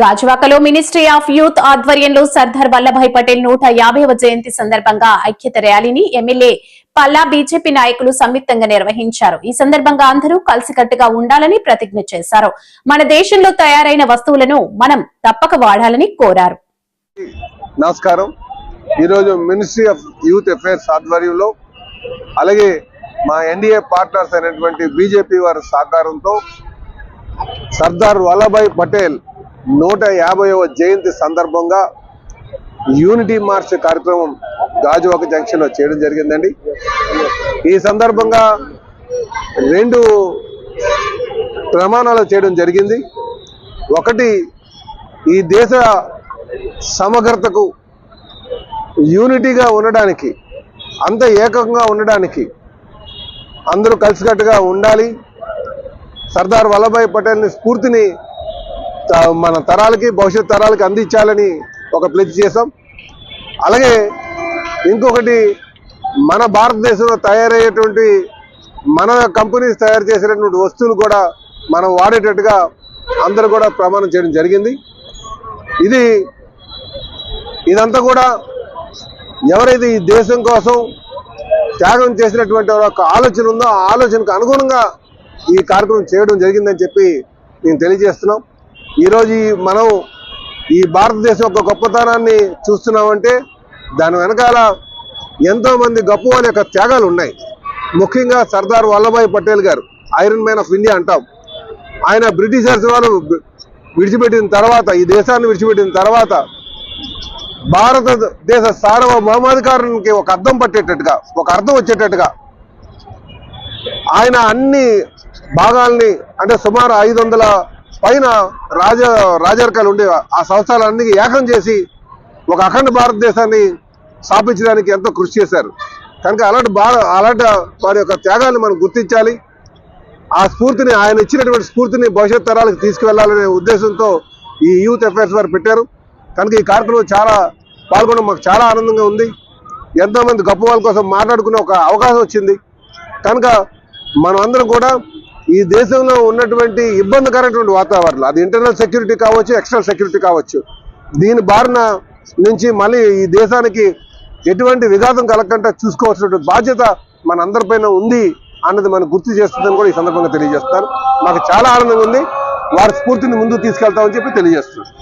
గాజువాకలో ministry of youth ఆధ్వర్యంలో సర్దార్ వల్లభాయ్ పటేల్ నూట యాభైవ జయంతి సందర్భంగా ఐక్యత ర్యాలీని ఎమ్మెల్యే పల్లా బీజేపీ నాయకులు సంయుక్తంగా నిర్వహించారు. ఈ సందర్భంగా అందరూ కలిసికట్టుగా ఉండాలని ప్రతిజ్ఞ చేశారు. మన దేశంలో తయారైన వస్తువులను మనం తప్పక వాడాలని కోరారు. నమస్కారం. ఈరోజు మినిస్ట్రీ ఆఫ్ యూత్ అఫైర్స్ ఆధ్వర్యంలో అలాగే మా ఎన్డీఏ పార్ట్నర్స్ అయినటువంటి బీజేపీ వారి సహకారంతో సర్దార్ వల్లభాయ్ పటేల్ నూట యాభైవ జయంతి సందర్భంగా యూనిటీ మార్చ్ కార్యక్రమం గాజువాక జంక్షన్లో చేయడం జరిగిందండి. ఈ సందర్భంగా రెండు ప్రమాణాలు చేయడం జరిగింది. ఒకటి ఈ దేశ సమగ్రతకు యూనిటీగా ఉండడానికి అంత ఏకంగా ఉండడానికి అందరూ కలిసికట్టుగా ఉండాలి. సర్దార్ వల్లభాయ్ పటేల్ని స్ఫూర్తిని మన తరాలకి భవిష్యత్ తరాలకి అందించాలని ఒక ప్లెజ్ చేసాం అలాగే ఇంకొకటి మన భారతదేశంలో తయారయ్యేటువంటి మన కంపెనీస్ తయారు చేసినటువంటి వస్తువులు కూడా మనం వాడేటట్టుగా అందరూ కూడా ప్రమాణం చేయడం జరిగింది. ఇది ఇదంతా కూడా ఎవరైతే ఈ దేశం కోసం త్యాగం చేసినటువంటి ఒక ఆలోచన ఉందో ఆ ఆలోచనకు అనుగుణంగా ఈ కార్యక్రమం చేయడం జరిగిందని చెప్పి నేను తెలియజేస్తున్నాం. ఈరోజు మనం ఈ భారతదేశం యొక్క గొప్పతనాన్ని చూస్తున్నామంటే దాని వెనకాల ఎంతోమంది గొప్ప వాళ్ళ యొక్క త్యాగాలు ఉన్నాయి. ముఖ్యంగా సర్దార్ వల్లభాయ్ పటేల్ గారు ఐరన్ మ్యాన్ ఆఫ్ ఇండియా అంటాం. ఆయన బ్రిటిషర్స్ వాళ్ళు విడిచిపెట్టిన తర్వాత ఈ దేశాన్ని విడిచిపెట్టిన తర్వాత భారతదేశ సార్వభౌమాధికారానికి ఒక అర్థం పట్టేటట్టుగా ఒక అర్థం వచ్చేటట్టుగా ఆయన అన్ని భాగాల్ని అంటే సుమారు ఐదు వందల పైన రాజ రాజరికాలు ఉండే ఆ సంస్థలన్నీ ఏకం చేసి ఒక అఖండ భారతదేశాన్ని స్థాపించడానికి ఎంతో కృషి చేశారు. కనుక అలాంటి భార అలాంటి వారి యొక్క త్యాగాన్ని మనం గుర్తించాలి. ఆ స్ఫూర్తిని ఆయన ఇచ్చినటువంటి స్ఫూర్తిని భవిష్యత్ తరాలకు తీసుకువెళ్ళాలనే ఉద్దేశంతో ఈ యూత్ అఫైర్స్ వారు పెట్టారు. కనుక ఈ కార్యక్రమం చాలా పాల్గొనడం మాకు చాలా ఆనందంగా ఉంది. ఎంతోమంది గొప్ప వాళ్ళ కోసం మాట్లాడుకునే ఒక అవకాశం వచ్చింది. కనుక మనం అందరం కూడా ఈ దేశంలో ఉన్నటువంటి ఇబ్బందికరమైనటువంటి వాతావరణం అది ఇంటర్నల్ సెక్యూరిటీ కావచ్చు ఎక్స్టర్నల్ సెక్యూరిటీ కావచ్చు. దీని బారిన నుంచి మళ్ళీ ఈ దేశానికి ఎటువంటి విఘాతం కలగకుండా చూసుకోవాల్సినటువంటి బాధ్యత మనందరిపైన ఉంది అన్నది మనం గుర్తు చేస్తుందని కూడా ఈ సందర్భంగా తెలియజేస్తాను. మాకు చాలా ఆనందంగా ఉంది. వారి స్ఫూర్తిని ముందుకు తీసుకెళ్తామని చెప్పి తెలియజేస్తున్నాను.